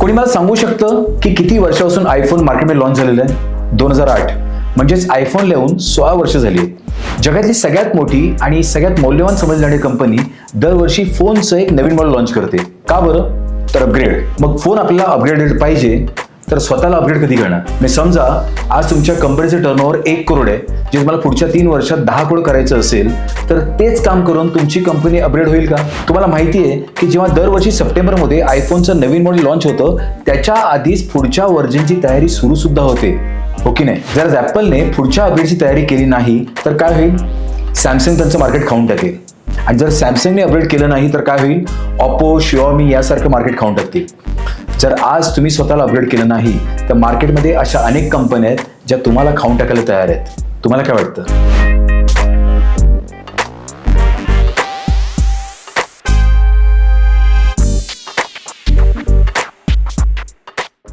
कोणी मला सांगू शकतं की किती वर्षापासून आयफोन मार्केटमध्ये लॉन्च झालेलं आहे? दोन हजार आठ. म्हणजेच आयफोन लिहून सोळा वर्ष झाली आहेत. जगातली सगळ्यात मोठी आणि सगळ्यात मौल्यवान समजली जाणारी कंपनी दरवर्षी फोनचं एक नवीन मॉडेल लॉन्च करते. का बरं? तर अपग्रेड मग फोन आपल्याला अपग्रेडेड पाहिजे. तर स्वतःला अपडेट कधी करणार? मी समजा आज तुमच्या कंपनीचं टर्नओव्हर एक करोड आहे जे तुम्हाला पुढच्या तीन वर्षात दहा करोड करायचं असेल तर तेच काम करून तुमची कंपनी अपग्रेड होईल का? तुम्हाला माहिती आहे की जेव्हा दरवर्षी सप्टेंबरमध्ये आयफोनचं नवीन मॉडेल लॉन्च होतं त्याच्या आधीच पुढच्या व्हर्जनची तयारी सुरू सुद्धा होते. हो की नाही? जर ॲपलने पुढच्या अपडेटची तयारी केली नाही तर काय होईल? सॅमसंग त्यांचं मार्केट खाऊन टाकेल. आणि जर सॅमसंगने अपडेट केलं नाही तर काय होईल? ऑप्पो शिओमी यासारखं मार्केट खाऊन टाकतील. जर आज तुम्ही स्वतःला अपग्रेड केलं नाही तर मार्केटमध्ये अशा अनेक कंपन्या आहेत ज्या तुम्हाला खाऊन टाकायला तयार आहेत. तुम्हाला काय वाटतं?